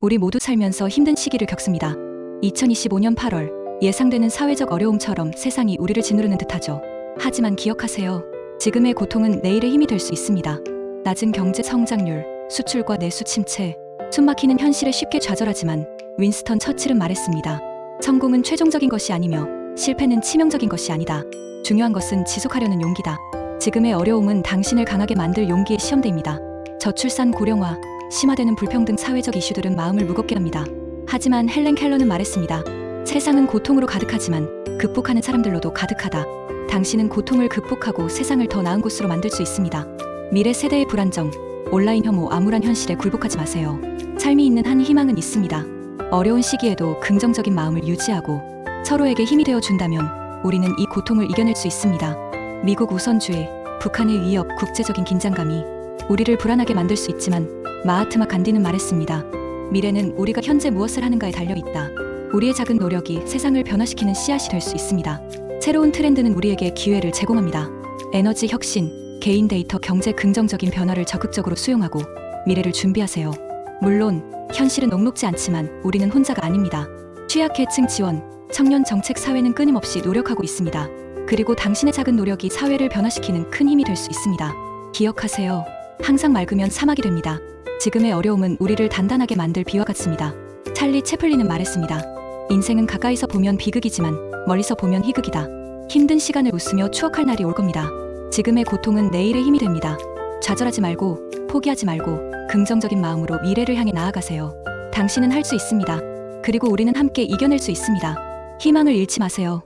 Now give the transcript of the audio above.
우리 모두 살면서 힘든 시기를 겪습니다. 2025년 8월 예상되는 사회적 어려움처럼 세상이 우리를 짓누르는 듯하죠. 하지만 기억하세요. 지금의 고통은 내일의 힘이 될 수 있습니다. 낮은 경제 성장률, 수출과 내수 침체, 숨막히는 현실에 쉽게 좌절하지만 윈스턴 처칠은 말했습니다. 성공은 최종적인 것이 아니며 실패는 치명적인 것이 아니다. 중요한 것은 지속하려는 용기다. 지금의 어려움은 당신을 강하게 만들 용기의 시험대입니다. 저출산 고령화, 심화되는 불평등 사회적 이슈들은 마음을 무겁게 합니다. 하지만 헬렌 켈러는 말했습니다. 세상은 고통으로 가득하지만 극복하는 사람들로도 가득하다. 당신은 고통을 극복하고 세상을 더 나은 곳으로 만들 수 있습니다. 미래 세대의 불안정, 온라인 혐오, 암울한 현실에 굴복하지 마세요. 삶이 있는 한 희망은 있습니다. 어려운 시기에도 긍정적인 마음을 유지하고 서로에게 힘이 되어 준다면 우리는 이 고통을 이겨낼 수 있습니다. 미국 우선주의, 북한의 위협, 국제적인 긴장감이 우리를 불안하게 만들 수 있지만 마하트마 간디는 말했습니다. 미래는 우리가 현재 무엇을 하는가에 달려 있다. 우리의 작은 노력이 세상을 변화시키는 씨앗이 될 수 있습니다. 새로운 트렌드는 우리에게 기회를 제공합니다. 에너지 혁신, 개인 데이터 경제 긍정적인 변화를 적극적으로 수용하고 미래를 준비하세요. 물론 현실은 녹록지 않지만 우리는 혼자가 아닙니다. 취약계층 지원, 청년 정책 사회는 끊임없이 노력하고 있습니다. 그리고 당신의 작은 노력이 사회를 변화시키는 큰 힘이 될 수 있습니다. 기억하세요. 항상 맑으면 사막이 됩니다. 지금의 어려움은 우리를 단단하게 만들 비와 같습니다. 찰리 채플린은 말했습니다. 인생은 가까이서 보면 비극이지만 멀리서 보면 희극이다. 힘든 시간을 웃으며 추억할 날이 올 겁니다. 지금의 고통은 내일의 힘이 됩니다. 좌절하지 말고 포기하지 말고 긍정적인 마음으로 미래를 향해 나아가세요. 당신은 할 수 있습니다. 그리고 우리는 함께 이겨낼 수 있습니다. 희망을 잃지 마세요.